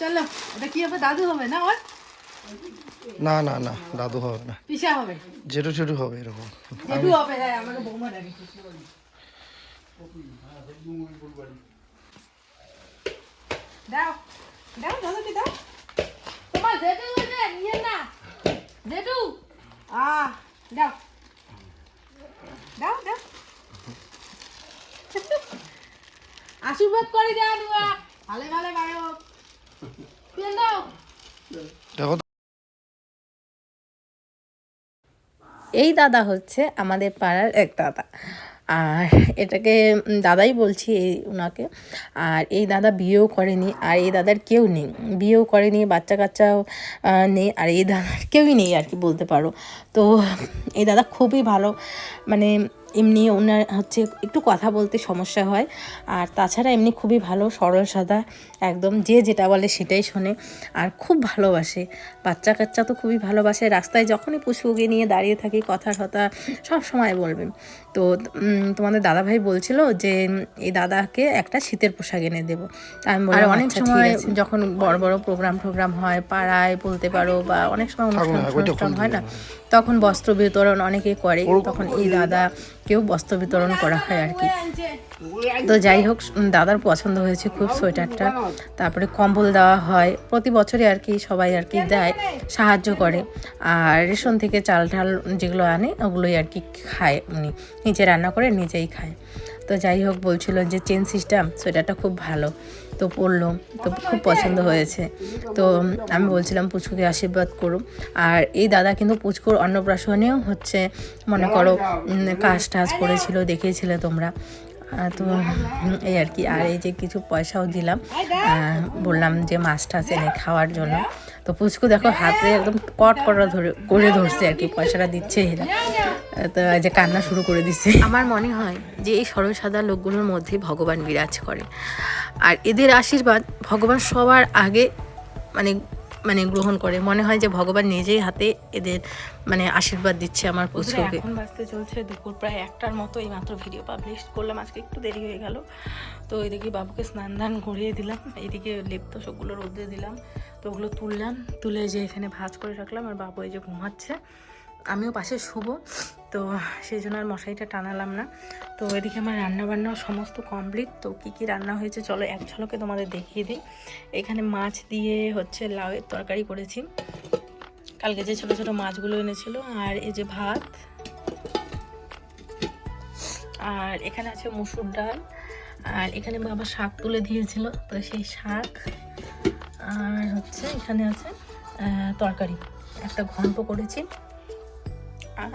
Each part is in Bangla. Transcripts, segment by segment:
চলো এটা কি হবে? দাদু হবে না ওর? না না না দাদু হবে না। পিসা হবে। জেঠু ছেটু হবে এরকম। জেঠু হবে হ্যাঁ আমাকে বৌমা ডাকে দাও দাও দাদুকে দাও। তোমার জেঠু হচ্ছে নিয়ে না। জেঠু আ দাও। দাও দাও। আশীর্বাদ করে দাও দুয়া। ভালো ভালো বাড়ো এই দাদা হচ্ছে আমাদের পাড়ার এক দাদা। আর এটাকে দাদাই বলছি এই ওনাকে আর এই দাদা বিয়েও করেনি, আর এই দাদার কেউ নেই। বিয়েও করেনি বাচ্চা কাচ্চাও নেই, আর এই দাদার কেউই নেই আর কি বলতে পারো। তো এই দাদা খুবই ভালো মানে এমনি ওনার হচ্ছে একটু কথা বলতে সমস্যা হয়। আর তাছাড়া এমনি খুবই ভালো, সরল সাদা। একদম যে যেটা বলে সেটাই শোনে আর খুব ভালোবাসে। বাচ্চা কাচ্চা তো খুবই ভালোবাসে। রাস্তায় যখনই পুষুকে নিয়ে দাঁড়িয়ে থাকি কথা টথা সব সময় বলবে। তো তোমাদের দাদাভাই বলছিল যে এই দাদাকে একটা শীতের পোশাক এনে দেবো। আমি বললাম অনেক সময় যখন বড় বড় প্রোগ্রাম টোগ্রাম হয় পাড়ায় বলতে পারো বা অনেক সময় অনুষ্ঠান হয় না তখন বস্ত্র বিতরণ অনেকে করে। তখন এই দাদা কেউ বস্ত্র বিতরণ করা হয় আর কি। তো যাই হোক দাদার পছন্দ হয়েছে খুব সোয়েটারটা। তারপরে কম্বল দেওয়া হয়। প্রতি বছরই আর কি সবাই আর কি দেয়, সাহায্য করে। আর রেশন থেকে চাল ঠাল যেগুলো আনে, ওগুলোই আর কি খায় উনি। নিজে রান্না করে নিজেই খায়। তো যাই হোক, বলছিল যে চেন সিস্টেম, সোয়েটারটা খুব ভালো। তো পরলো, তো খুব পছন্দ হয়েছে। তো আমি বলছিলাম, পুচকুকে আশীর্বাদ করো আর এই দাদা কিন্তু পুচকুর অন্নপ্রাশনেও হচ্ছে, মনে করো কাজ টাজ করেছিল, দেখিয়েছিলে তোমরা। তো, এই আর কি, আর এই যে কিছু পয়সাও দিলাম। বললাম যে মাছ টাছ এনে খাওয়ার জন্য। তো পুচকু দেখো হাতে একদম কট করা ধরে, করে ধরছে আর কি, পয়সাটা দিচ্ছে এরা। তো যে কান্না শুরু করে দিচ্ছে। আমার মনে হয় যে এই সরল সাদা লোকগুলোর মধ্যে ভগবান বিরাজ করে। আর এদের আশীর্বাদ ভগবান সবার আগে মানে মানে গ্রহণ করে। মনে হয় যে ভগবান নিজেই হাতে এদের মানে আশীর্বাদ দিচ্ছে আমার পুচকুকে এখন বাজতে চলছে দুপুর প্রায় একটার মতো এই মাত্র ভিডিও পাবলিশ করলাম আজকে একটু দেরি হয়ে গেল। তো এদিকে বাবুকে স্নান দান করিয়ে দিলাম এদিকে লেপ্ত সবগুলো রোদে দিলাম তো ওগুলো তুললাম তুলে যে এখানে ভাজ করে রাখলাম আর বাবু এই যে ঘুমাচ্ছে। আমিও পাশে শুভ তো সেই জন্য আর মশারিটা টানালাম না। তো এদিকে আমার রান্না বান্না সমস্ত কমপ্লিট তো কী কী রান্না হয়েছে চলো এক ঝলকে তোমাদের দেখিয়ে দিই। এখানে মাছ দিয়ে হচ্ছে লাউয়ের তরকারি করেছি। কালকে যে ছোটো ছোটো মাছগুলো এনেছিল আর এই যে ভাত। আর এখানে আছে মুসুর ডাল। আর এখানে বাবা শাক তুলে দিয়েছিল, তো সেই শাক। আর হচ্ছে এখানে আছে তরকারি। একটা ঘন্ট করেছি।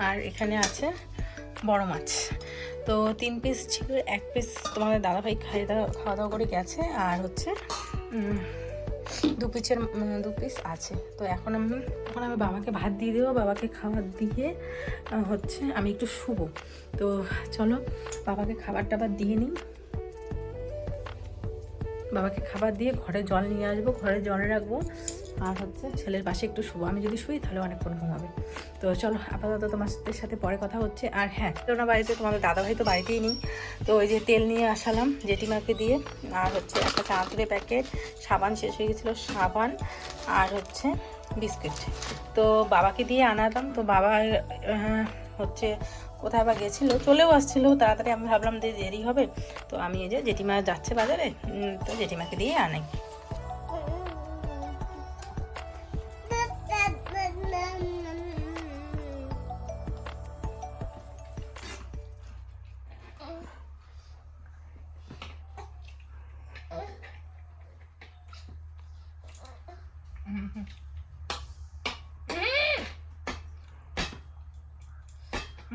আর এখানে আছে বড় মাছ। তো তিন পিস ছিল, এক পিস তোমাদের দাদাভাই খাইয়ে দাওয়া খাওয়া দাওয়া করে গেছে। আর হচ্ছে দু পিসের দু পিস আছে। তো এখন আমি এখন আমি বাবাকে ভাত দিয়ে দেবো, বাবাকে খাবার দিয়ে হচ্ছে আমি একটু শুব। তো চলো, বাবাকে খাবার টাবার দিয়ে নিই। বাবাকে খাবার দিয়ে ঘরে জল নিয়ে আসব, ঘরে জল রাখব। আর হচ্ছে ছেলের পাশে একটু শুবো। আমি যদি শুই, তাহলে অনেকক্ষণ ঘুমাবে। তো চলো, আপাতত তোমাদের সাথে পরে কথা হচ্ছে। আর হ্যাঁ না বাড়িতে, তোমাদের দাদাভাই তো বাড়িতেই নেই। তো ওই যে তেল নিয়ে আসালাম জেঠিমাকে দিয়ে। আর হচ্ছে একটা চাঁদুরে প্যাকেট, সাবান শেষ হয়ে গেছিল, সাবান আর হচ্ছে বিস্কিট। তো বাবাকে দিয়ে আনাতাম। তো বাবা হচ্ছে কোথায় বা গেছিল, চলেও আসছিল। তাড়াতাড়ি আমি ভাবলাম যে দেরি হবে। তো আমি এই যে জেঠিমা যাচ্ছে বাজারে তো জেঠিমাকে দিয়ে আনাই।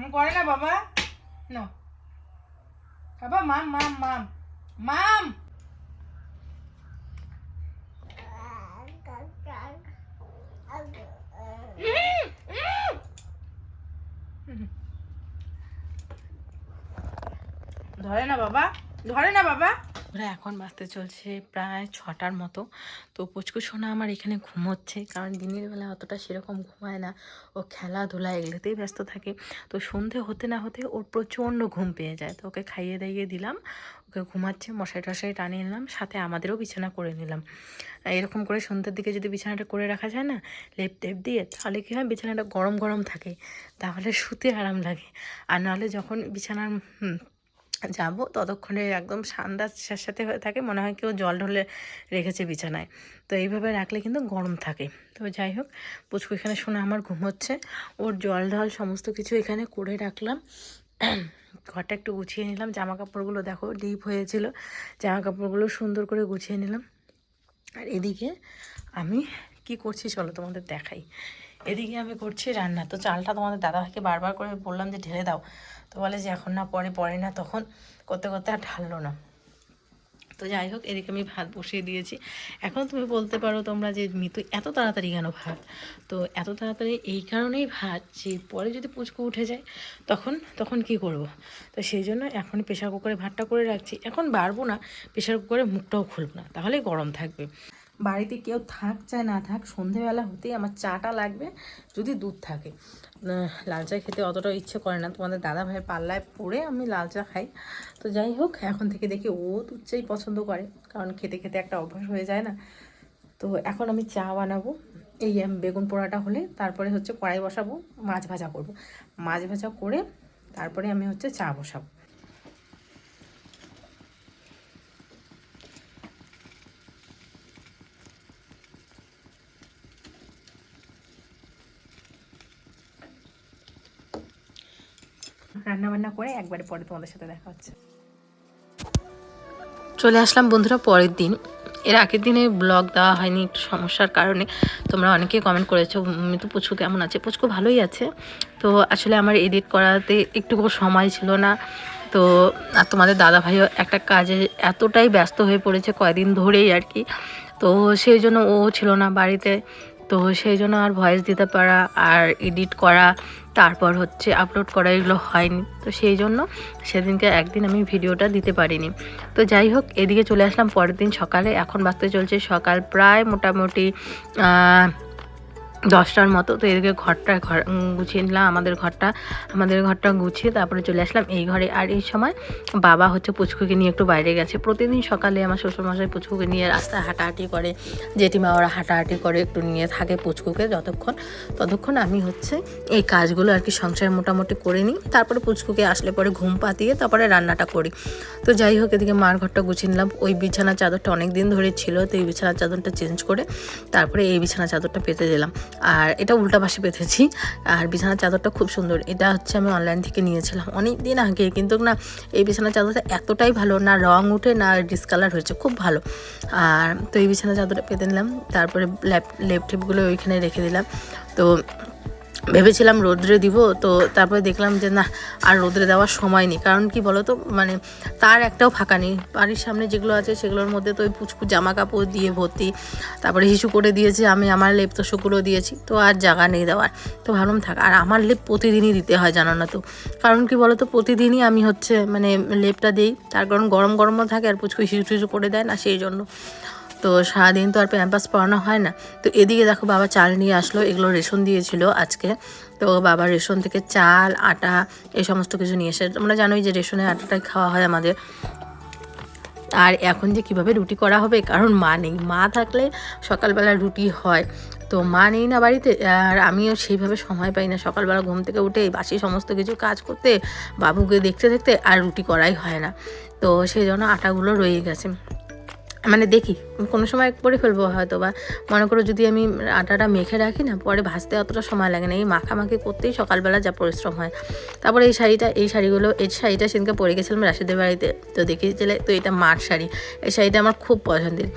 করে না বাবা। না। বাবা, মাম মাম মাম। মাম! ধরে না বাবা, ধরে না বাবা। ওরা এখন বাঁচতে চলছে প্রায় ছটার মতো। তো পুচকু সোনা আমার এখানে ঘুমোচ্ছে, কারণ দিনের বেলা অতটা সেরকম ঘুমায় না। ও খেলাধুলা এগুলোতেই ব্যস্ত থাকে। তো সন্ধে হতে না হতে ওর প্রচণ্ড ঘুম পেয়ে যায়। তো ওকে খাইয়ে দাইয়ে দিলাম, ওকে ঘুমাচ্ছে মশাই টশাই টানিয়ে নিলাম, সাথে আমাদেরও বিছানা করে নিলাম। এরকম করে সন্ধ্যের দিকে যদি বিছানাটা করে রাখা যায় না, লেপ টেপ দিয়ে, তাহলে কী হয় বিছানাটা গরম গরম থাকে। তাহলে শুতে আরাম লাগে। আর নাহলে যখন বিছানার যাব। ততক্ষণে একদম ঠান্ডা সাথে হয়ে থাকে। মনে হয় কেউ জল ঢলে রেখেছে বিছানায়। তো এইভাবে রাখলে কিন্তু গরম থাকে। তো যাই হোক, পুচকু এখানে শোনা আমার ঘুমোচ্ছে ওর জল ঢল সমস্ত কিছু এখানে করে রাখলাম। ঘরটা একটু গুছিয়ে নিলাম। জামা কাপড়গুলো দেখো, ডিপ হয়েছিল। জামা কাপড়গুলো সুন্দর করে গুছিয়ে নিলাম। আর এদিকে আমি কি করছি চলো তোমাদের দেখাই। এদিকে আমি করছি রান্না। তো চালটা তোমাদের দাদাভাইকে বারবার করে বললাম যে, ঢেলে দাও। তো বলে যে, এখন না, পরে পরে না। তখন করতে করতে আর ঢাললো না। তো যাই হোক, এদিকে আমি ভাত বসিয়ে দিয়েছি। এখন তুমি বলতে পারো তোমরা যে মিতু এত তাড়াতাড়ি কেন ভাত? তো এত তাড়াতাড়ি এই কারণেই ভাত যে, পরে যদি পুচকু উঠে যায়, তখন তখন কি করব? তো সেই জন্য এখন প্রেশার কুকারে ভাতটা করে রাখছি। এখন বাড়বো না, প্রেশার কুকারে মুখটাও খুলবো না তাহলে গরম থাকবে। বাড়িতে কেউ থাক চায় না থাক, সন্ধেবেলা হতেই আমার চাটা লাগবে, যদি দুধ থাকে। লাল চা খেতে অতটা ইচ্ছে করে না। তোমাদের দাদা ভাইয়ের পাল্লায় পড়ে আমি লাল চা খাই। তো যাই হোক, এখন থেকে দেখি ও দুধ চাই পছন্দ করে, কারণ খেতে খেতে একটা অভ্যাস হয়ে যায় না। তো এখন আমি চা বানাবো। এই বেগুন পোড়াটা হলে তারপরে হচ্ছে কড়াই বসাবো, মাছ ভাজা করব। মাছ ভাজা করে তারপরে আমি হচ্ছে চা বসাবো। রান্না বান্না করে একবারে পরে তোমাদের সাথে দেখা হচ্ছে। চলে আসলাম বন্ধুরা পরের দিন। এর আগের দিনে ব্লগ দেওয়া হয়নি একটু সমস্যার কারণে। তোমরা অনেকেই কমেন্ট করেছ মিতু পুচকু কেমন আছে? পুচকু ভালোই আছে। তো আসলে আমার এডিট করাতে একটুকু সময় ছিল না। তো, আর তোমাদের দাদা ভাইও একটা কাজে এতটাই ব্যস্ত হয়ে পড়েছে কয়দিন ধরেই আর কি। তো সেই জন্য ও ছিল না বাড়িতে। তো সেই জন্য আর ভয়েস দিতে পারা আর এডিট করা তারপর হচ্ছে আপলোড করা এগুলো হয়নি। তো সেই জন্য সেদিনকে একদিন আমি ভিডিওটা দিতে পারিনি। তো যাই হোক, এদিকে চলে আসলাম পরের দিন সকালে। এখন বাঁচতে চলছে সকাল প্রায় মোটামুটি দশটার মতো, তো এদিকে ঘরটা, ঘর গুছিয়ে নিলাম, আমাদের ঘরটা আমাদের ঘরটা গুছিয়ে তারপরে চলে আসলাম এই ঘরে। আর এই সময় বাবা হচ্ছে পুচকুকে নিয়ে একটু বাইরে গেছে। প্রতিদিন সকালে আমার শ্বশুরমশাই পুচকুকে নিয়ে রাস্তায় হাঁটাহাঁটি করে, জেঠিমা ওরা হাঁটাহাঁটি করে একটু নিয়ে থাকে পুচকুকে যতক্ষণ, ততক্ষণ আমি হচ্ছে এই কাজগুলো আর কি সংসার মোটামুটি করে নিই। তারপরে পুচকুকে আসলে পরে ঘুম পাতিয়ে তারপরে রান্নাটা করি। তো যাই হোক, এদিকে মার ঘরটা গুছিয়ে নিলাম। ওই বিছানার চাদরটা অনেক দিন ধরে ছিল, তো এই বিছানার চাদরটা চেঞ্জ করে তারপরে এই বিছানার চাদরটা পেতে দিলাম। আর এটা উল্টা পাশে পেতেছি আর বিছানার চাদরটা খুব সুন্দর। এটা হচ্ছে আমি অনলাইন থেকে নিয়েছিলাম। অনেক দিন আগে কিন্তু না এই বিছানার চাদরটা এতটাই ভালো না, রং উঠে না ডিসকালার হয়েছে, খুব ভালো। আর তো এই বিছানার চাদরটা পেতে নিলাম। তারপরে ল্যাপ ল্যাপটপগুলো ওইখানে রেখে দিলাম। তো ভেবেছিলাম রোদ্রে দিব, তো তারপরে দেখলাম যে না, আর রোদ্রে দেওয়ার সময় নেই। কারণ কি বলো তো মানে তার একটাও ফাঁকা নেই। বাড়ির সামনে যেগুলো আছে সেগুলোর মধ্যে তো ওই পুচকু জামা কাপড় দিয়ে ভর্তি, তারপরে হিসু করে দিয়েছি, আমি আমার লেপ তো শুকুরও দিয়েছি, তো আর জায়গা নেই দেওয়ার। তো ভাবলাম থাক, আর আমার লেপ প্রতিদিনই দিতে হয় জানো না তো। কারণ কি বলো তো প্রতিদিনই আমি হচ্ছে মানে লেপটা দিই, তার কারণ গরম গরমও থাকে আর পুচকু হিসু টিসু করে দেয় না, সেই জন্য। তো সারাদিন তো আর প্যাম্পাস পরানো হয় না। তো এদিকে দেখো বাবা চাল নিয়ে আসলো, এগুলো রেশন দিয়েছিল আজকে। তো বাবা রেশন থেকে চাল, আটা, এই সমস্ত কিছু নিয়ে এসে, তোমরা জানোই যে রেশনের আটাটাই খাওয়া হয় আমাদের। আর এখন যে কীভাবে রুটি করা হবে, কারণ মা নেই। মা থাকলে সকালবেলা রুটি হয়। তো মা নেই না বাড়িতে, আর আমিও সেইভাবে সময় পাই না। সকালবেলা ঘুম থেকে উঠে বাসি সমস্ত কিছু কাজ করতে, বাবুকে দেখতে দেখতে আর রুটি করাই হয় না। তো সেই জন্য আটাগুলো রয়ে গেছে। মানে দেখি, কোনো সময় করে ফেলব হয়তো বা। মনে করো যদি আমি আটাটা মেখে রাখি না, পরে ভাজতে অতটা সময় লাগে না। এই মাখামাখি করতেই সকালবেলা যা পরিশ্রম হয়। তারপরে এই শাড়িটা, এই শাড়িগুলো, এই শাড়িটা সেদিনকে পরে গেছিলাম রাশিদের বাড়িতে। তো দেখিয়েছিলে তো এটা মার শাড়ি। এই শাড়িটা আমার খুব পছন্দের।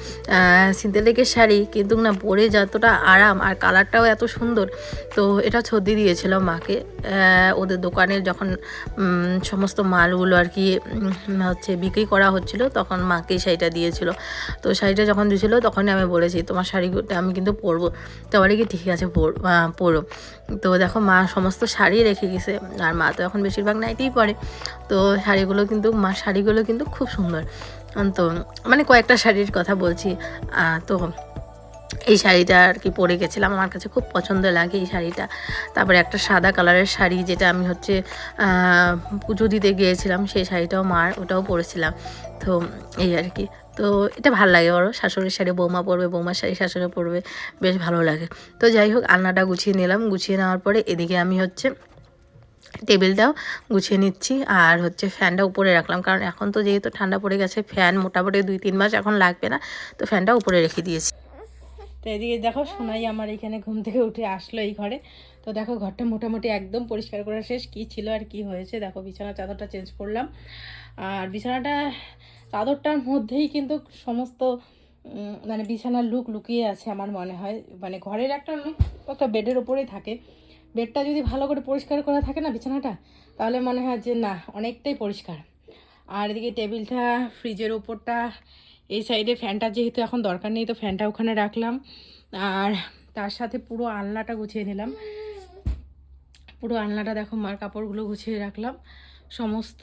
সিন্থেটিকের শাড়ি, কিন্তু না পরে যতটা আরাম আর কালারটাও এত সুন্দর। তো এটা ছর্দি দিয়েছিল মাকে। ওদের দোকানের যখন সমস্ত মালগুলো আর কি হচ্ছে বিক্রি করা হচ্ছিল, তখন মাকে শাড়িটা দিয়েছিল। তো শাড়িটা যখন দিয়েছিল তখনই আমি বলেছি, তোমার শাড়িটা আমি কিন্তু পরবো। তো বলে কি, ঠিক আছে, পর তো দেখো মা সমস্ত শাড়ি রেখে গেছে, আর মা তো এখন বেশিরভাগ নাইটেই পরে। তো শাড়িগুলো কিন্তু, মা শাড়িগুলো কিন্তু খুব সুন্দর। তো মানে কয়েকটা শাড়ির কথা বলছি। তো এই শাড়িটা আর কি পরে গেছিলাম, আমার কাছে খুব পছন্দ লাগে এই শাড়িটা। তারপরে একটা সাদা কালারের শাড়ি যেটা আমি হচ্ছে পুজো দিতে গিয়েছিলাম, সেই শাড়িটাও মার, ওটাও পরেছিলাম। তো এই আর কি। তো এটা ভালো লাগে বড় শাশুড়ির শাড়ি বৌমা পরবে, বৌমার শাড়ি শাশুড়ি পরবে, বেশ ভালো লাগে। তো যাই হোক, আলনাটা গুছিয়ে নিলাম। গুছিয়ে নেওয়ার পরে এদিকে আমি হচ্ছে টেবিলটাও গুছিয়ে নিচ্ছি আর হচ্ছে ফ্যানটা উপরে রাখলাম। কারণ এখন তো যেহেতু ঠান্ডা পড়ে গেছে, ফ্যান মোটামুটি দুই, তিন মাস এখন লাগবে না। তো ফ্যানটা উপরে রেখে দিয়েছি। তো এদিকে দেখো, সোনাই আমার এখানে ঘুম থেকে উঠে আসলো এই ঘরে। তো দেখো, ঘরটা মোটামুটি একদম পরিষ্কার করা শেষ। কী ছিল আর কি হয়েছে, দেখো, বিছানা চাদরটা চেঞ্জ করলাম। আর বিছানাটা চাদরটার মধ্যেই কিন্তু সমস্ত মানে বিছানার লুক লুকিয়ে আছে আমার মনে হয়। মানে ঘরের একটা লুক একটা বেডের ওপরেই থাকে। বেডটা যদি ভালো করে পরিষ্কার করা থাকে না বিছানাটা, তাহলে মনে হয় যে না, অনেকটাই পরিষ্কার। আর এদিকে টেবিলটা, ফ্রিজের ওপরটা, এই সাইডে ফ্যানটা যেহেতু এখন দরকার নেই, তো ফ্যানটা ওখানে রাখলাম। আর তার সাথে পুরো আলনাটা গুছিয়ে নিলাম। পুরো আলনাটা দেখো মার কাপড়গুলো গুছিয়ে রাখলাম। সমস্ত।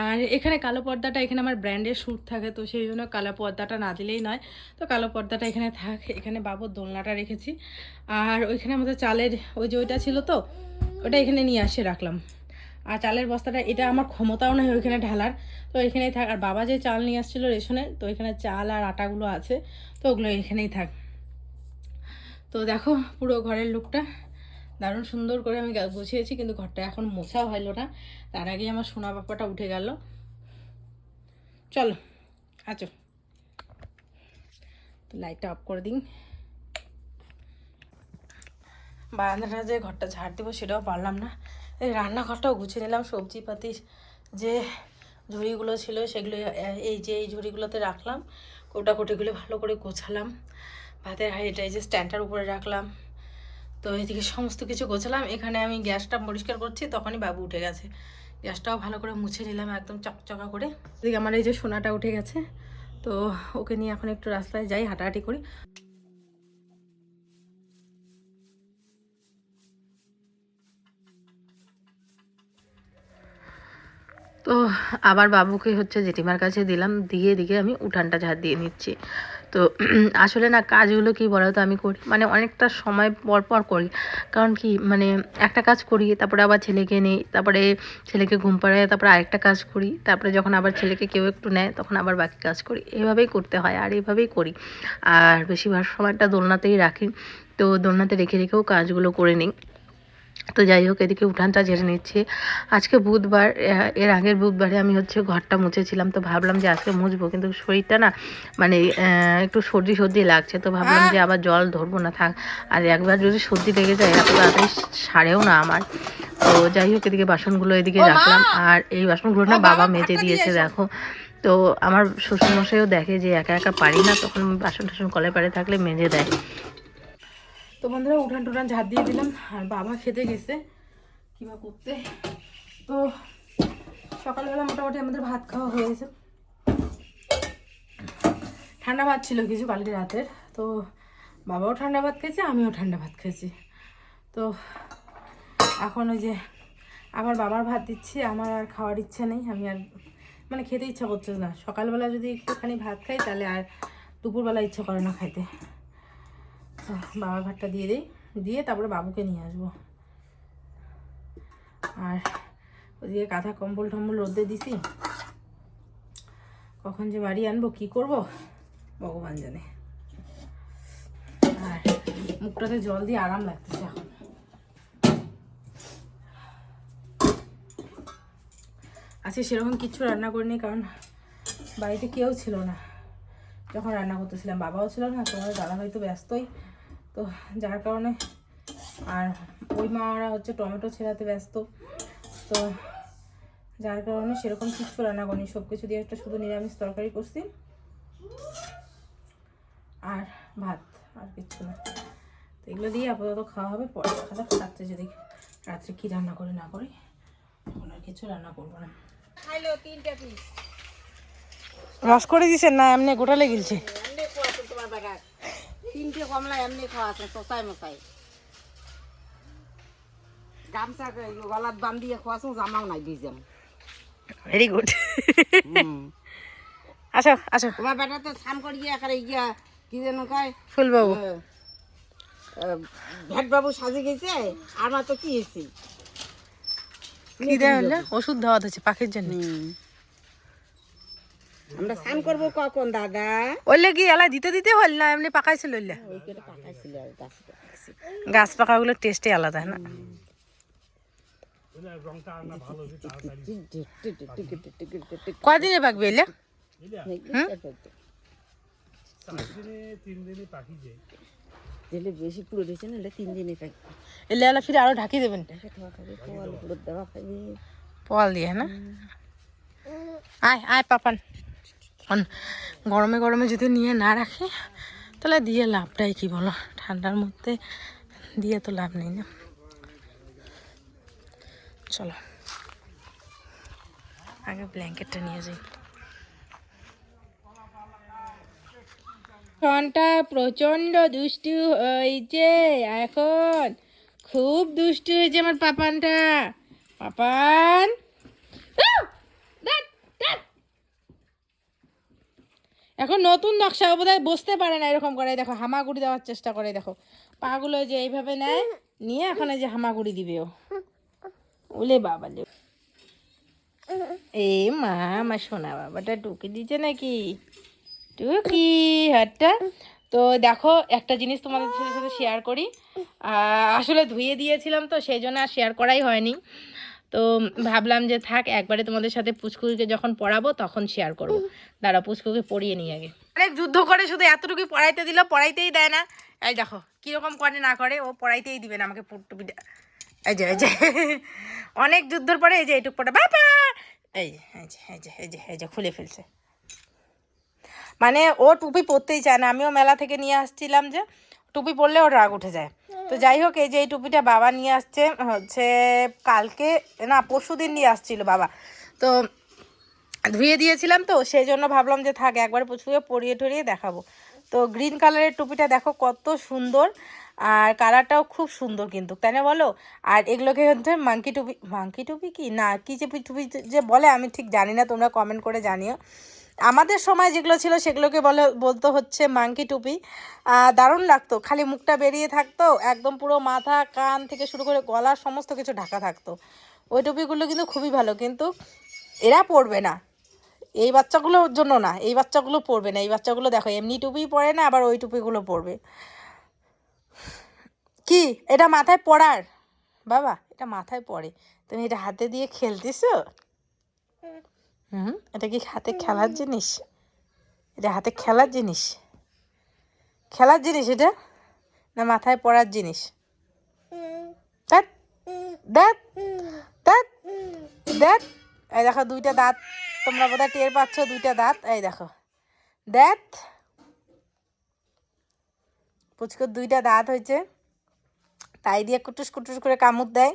আর এখানে কালো পর্দাটা এখানে আমার ব্র্যান্ডের শ্যুট থাকে, তো সেই জন্য কালো পর্দাটা না দিলেই নয়। তো কালো পর্দাটা এখানে থাক, এখানে বাবুর দোলনাটা রেখেছি। আর ওইখানে আমাদের চালের, ওই যে ওইটা ছিল তো, ওটা এখানে নিয়ে আসে রাখলাম। আর চালের বস্তাটা, এটা আমার ক্ষমতাও নয় ওইখানে ঢালার। তো এখানেই থাক, আর বাবা যে চাল নিয়ে আসছিল রেশনের তো এখানে চাল আর আটাগুলো আছে, তো ওগুলো এখানেই থাক। তো দেখো পুরো ঘরের লুকটা দারুণ সুন্দর করে আমি গুছিয়েছি, কিন্তু ঘরটা এখন মোছাও হলো না। তার আগে আমার সোনা বাপ্পাটা উঠে গেল। চলো তো লাইটটা অফ করে দিন বারান্দাটা যে ঘরটা ঝাড় দেবো সেটাও পারলাম না। এই রান্নাঘরটাও গুছিয়ে নিলাম সবজি পাতি যে ঝুড়িগুলো ছিল সেগুলো এই যে, এই ঝুড়িগুলোতে রাখলাম। কোটাকুটিগুলো ভালো করে গোছালাম। ভাতের হাঁড়িটা এই যে স্ট্যান্ডটার উপরে রাখলাম। তো এদিকে সমস্ত কিছু গোছালাম। এখানে আমি গ্যাসটা পরিষ্কার করছি, তখনই বাবু উঠে গেছে। গ্যাসটাও ভালো করে মুছে নিলাম, একদম চকচকা করে। এদিকে আমার এই যে সোনাটা উঠে গেছে, তো ওকে নিয়ে এখন একটু রাস্তায় যাই, হাঁটাহাঁটি করি। তো আবার বাবুকে হচ্ছে জেঠিমার কাছে দিলাম, দিয়ে দিকে আমি উঠানটা ঝাড় দিয়ে নিচ্ছি। তো আসলে না কাজগুলো কি বলো তো আমি করি? মানে অনেকটা সময় পর পর করি। কারণ কি? মানে একটা কাজ করি, তারপরে আবার ছেলেকে নিই, তারপরে ছেলেকে ঘুম পাড়ায়, তারপরে আরেকটা কাজ করি, তারপরে যখন আবার ছেলেকে কেউ একটু নেয়, তখন আবার বাকি কাজ করি। এভাবেই করতে হয় আর এভাবেই করি। আর বেশিরভাগ সময়টা দোলনাতেই রাখি। তো দোলনাতে রেখে রেখেও কাজগুলো করে নিই। তো যাই হোক এদিকে উঠানটা ঝেড়ে নিচ্ছি। আজকে বুধবার এর আগের বুধবারে আমি হচ্ছে ঘরটা মুছেছিলাম তো ভাবলাম যে আজকে মুছবো কিন্তু শরীরটা না মানে একটু সর্দি সর্দি লাগছে তো ভাবলাম যে আবার জল ধরবো না থাক। আর একবার যদি সর্দি লেগে যায় এত তাড়াতাড়ি সারেও না আমার। তো যাই হোক এদিকে বাসনগুলো এদিকে রাখলাম। আর এই বাসনগুলো না বাবা মেজে দিয়েছে দেখো। তো আমার শ্বশুরমশাইও দেখে যে একা একা পারি না তখন বাসন টাসন কলে পারে থাকলে মেজে দেয়। তো বন্ধুরা উঠান টুঠান ঝাড় দিয়ে দিলাম, আর বাবা খেতে গেছে। কিবা করতে? তো সকালবেলা মোটামুটি আমাদের ভাত খাওয়া হয়ে গেছে। ঠান্ডা ভাত ছিল কিছু কালকে রাতের, তো বাবাও ঠান্ডা ভাত খেয়েছে, আমিও ঠান্ডা ভাত খেয়েছি। তো এখন ওই যে আমার বাবার ভাত দিচ্ছি, আমার আর খাওয়ার ইচ্ছা নেই, আমি আর মানে খেতে ইচ্ছা করছে না। সকালবেলা যদি একটুখানি ভাত খাই, তাহলে আর দুপুরবেলা ইচ্ছা করে না খাইতে। বাবার ভাতটা দিয়ে দিই। দিয়ে তারপরে বাবুকে নিয়ে আসব। আর ওদিকে কাঁথা কম্বল টম্বল রোদে দিছি। কখন যে বাড়ি আনব, কি করব? ভগবান জানে। আর মুখটাতে জল দিয়ে আরাম লাগতেছে এখন। আজকে সেরকম কিচ্ছু রান্না করিনি, কারণ বাড়িতে কেউ ছিল না। যখন রান্না করতেছিলাম, বাবাও ছিল না তোমার দাদাভাই তো ব্যস্তই। তো যার কারণে আর ওই মারা হচ্ছে টমেটো ছেঁড়াতে ব্যস্ত। তো যার কারণে সেরকম কিচ্ছু রান্না করিনি সব কিছু দিয়ে একটা শুধু নিরামিষ তরকারি করছি। আর ভাত আর কিচ্ছু না। তো এগুলো দিয়ে আপাতত খাওয়া হবে পরে দেখা যাক রাত্রে যদি রাত্রে কী রান্না করি না করি এখন আর কিছু রান্না করব না। খাইলো তিনটা পিস রস করে দিছেন না এমনি গোটালে গিলছে এমনি খোয়াছেন তোমার বাগা তিনটে কমলা এমনি মশাই গামছা গলাত বান্ধিয়ে খোয়াছো জামাও নাই ভিজাম ভেরি গুড আসো আসো। তোমার বেটা তো স্নান করিয়ে একারে গিয়া কি যেন কয় ফুলবাবু। ভ্যাট বাবু সাজে গেছে আমার তো কি হয়েছে? ওষুধ দেওয়া হচ্ছে পাখির জন্য। আমরা স্নান করব কখন দাদা? ওইলে গিয়ে এলা দিতে দিতে হল না? এমনি পাকাইছিল ওইলে। পাকাইছিল গাছ পাকাগুলো টেস্টে আলাদা না? কদিনে পাকবে এলে? দিলে বেশি দিয়েছে না তিন এলে ফিরে আরও ঢাকি দেবেন। পোয়াল দিয়ে না? আয় আয় পাপান। গরমে গরমে যদি নিয়ে না রাখি, তাহলে দিয়ে লাভটাই কি বলো? ঠান্ডার মধ্যে দিয়ে তো লাভ নেই না। চলো, আগে ব্ল্যাঙ্কেটটা নিয়ে যাই। ঘণ্টা প্রচণ্ড দুষ্টু হয়েছে, এখন খুব দুষ্টু হয়েছে আমার পাপানটা। পাপান! এখন নতুন নকশা বোধহয় বসতে পারে না এরকম করে। দেখো, হামাগুড়ি দেওয়ার চেষ্টা করে, দেখো। পাগুলো যে এইভাবে নেয়, নিয়ে এখন এই যে হামাগুড়ি দিবে ও। ওলে বাবা লে। এ মা, আমার সোনা বাবাটা টুকি দিচ্ছে নাকি? টুকি হাতটা তো দেখো, একটা জিনিস তোমাদের সাথে শেয়ার করি। আসলে ধুয়ে দিয়েছিলাম তো, সেই জন্য আর শেয়ার করাই হয়নি। তো ভাবলাম যে থাক একবারে তোমাদের সাথে পুচকুকে যখন পড়াবো তখন শেয়ার করব। দাঁড়া পুচকুকে পড়িয়ে নিই আগে। অনেক যুদ্ধ করে শুধু এতটুকু পড়াইতে দিল পড়াইতেই দেয় না। এই দেখো কীরকম করে না করে ও পড়াইতেই দিবে না আমাকে টুপিটা এই যে এই যে। অনেক যুদ্ধর পরে এই যে এইটুক পড়া বাবা! এই যে, এই যে এই যে এই যে এই যে খুলে ফেলছে। মানে ও টুপি পরতেই চায় না। আমিও মেলা থেকে নিয়ে আসছিলাম যে টুপি পরলে ওর রাগ উঠে যায়। তো যাই হোক এই যে এই টুপিটা বাবা নিয়ে আসছে হচ্ছে কালকে না পরশু দিন নিয়ে আসছিল বাবা। তো ধুয়ে দিয়েছিলাম তো সেই জন্য ভাবলাম যে থাক একবার পুচকুকে পরিয়ে টরিয়ে দেখাবো। তো গ্রিন কালারের টুপিটা দেখো কত সুন্দর আর কালারটাও খুব সুন্দর কিন্তু তাই না বলো? আর এগুলোকে হচ্ছে মাংকি টুপি মাংকি টুপি কি? না কি যে টুপি যে বলে আমি ঠিক জানি না তোমরা কমেন্ট করে জানিও। আমাদের সময় যেগুলো ছিল সেগুলোকে বলে, বলতো হচ্ছে মাংকি টুপি। দারুণ লাগতো। খালি মুখটা বেরিয়ে থাকতো, একদম পুরো মাথা, কান থেকে শুরু করে গলা, সমস্ত কিছু ঢাকা থাকতো। ওই টুপিগুলো কিন্তু খুবই ভালো, কিন্তু এরা পরবে না। এই বাচ্চাগুলোর জন্য না, এই বাচ্চাগুলো পরবে না। এই বাচ্চাগুলো দেখো, এমনি টুপি পরে না, আবার ওই টুপিগুলো পরবে। কি? এটা মাথায় পড়ার বাবা, এটা মাথায় পড়ে তুমি এটা হাতে দিয়ে খেলতেছো? হুম। এটা কি হাতে খেলার জিনিস? এটা হাতে খেলার জিনিস? খেলার জিনিস এটা? না মাথায় পড়ার জিনিস? দেখ দেখ দেখ দেখ এই দেখো দুইটা দাঁত। তোমরা বোধহয় টের পাচ্ছ দুইটা দাঁত। এই দেখো। দেখ পুচকুর দুইটা দাঁত হয়েছে। তাই দিয়ে কুটুস কুটুস করে কামড় দেয়।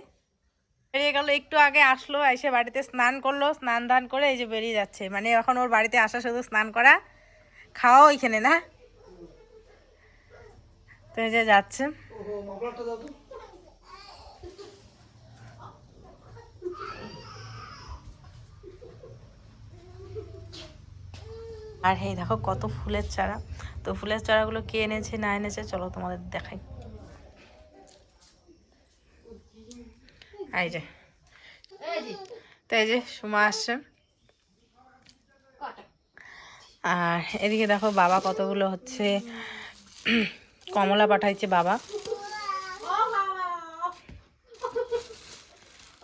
বেরিয়ে গেল একটু আগে আসলো এসে বাড়িতে স্নান করল স্নান ধান করে এই যে বেরিয়ে যাচ্ছে। মানে এখন ওর বাড়িতে আসা শুধু স্নান করা খাওয়া ওইখানে না। তো এই যে যাচ্ছে। আর এই দেখো কত ফুলের চারা। তো ফুলের চারাগুলো কে এনেছে না এনেছে চলো তোমাদের দেখাই। এই যে। তাই যে সোমা আসছে। আর এদিকে দেখো বাবা কতগুলো হচ্ছে কমলা পাঠাইছে বাবা।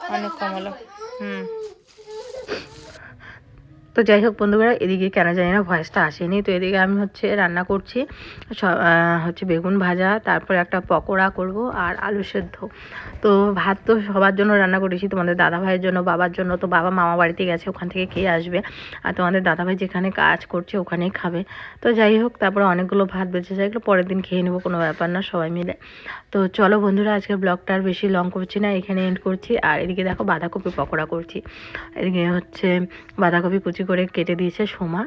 অনেক কমলা। হুম। তো যাই হোক বন্ধুরা এদিকে কেন জানি না ভয়েসটা আসেনি। তো এদিকে আমি হচ্ছে রান্না করছি হচ্ছে বেগুন ভাজা, তারপর একটা পকোড়া করব আর আলু সেদ্ধ। তো ভাত তো সবার জন্য রান্না করেছি, তোমাদের দাদা ভাইয়ের জন্য, বাবার জন্য, তো বাবা মামা বাড়িতে গেছে, ওখান থেকে খেয়ে আসবে। আর তোমাদের দাদা ভাই যেখানে কাজ করছে, ওখানেই খাবে। তো যাই হোক, তারপরে অনেকগুলো ভাত বেঁচে যায়, এগুলো পরের দিন খেয়ে নেব, কোনো ব্যাপার না, সবাই মিলে। তো চলো বন্ধুরা আজকের ব্লগটা আর বেশি লং করছি না, এখানে এন্ড করছি। আর এদিকে দেখো বাঁধাকপি পকোড়া করছি। এদিকে হচ্ছে বাঁধাকপি কুচি করে কেটে দিয়েছে সোমা।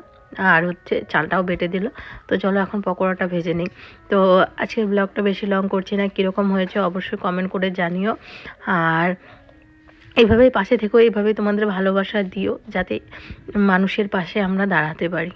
আর হচ্ছে চালটাও বেটে দিল। তো চলো এখন পকোড়াটা ভেজে নিই। তো আজকের ব্লগটা বেশি লং করছি না, কীরকম হয়েছে অবশ্যই কমেন্ট করে জানিও। আর এইভাবেই পাশে থেকেও এইভাবেই তোমাদের ভালোবাসা দিও, যাতে মানুষের পাশে আমরা দাঁড়াতে পারি।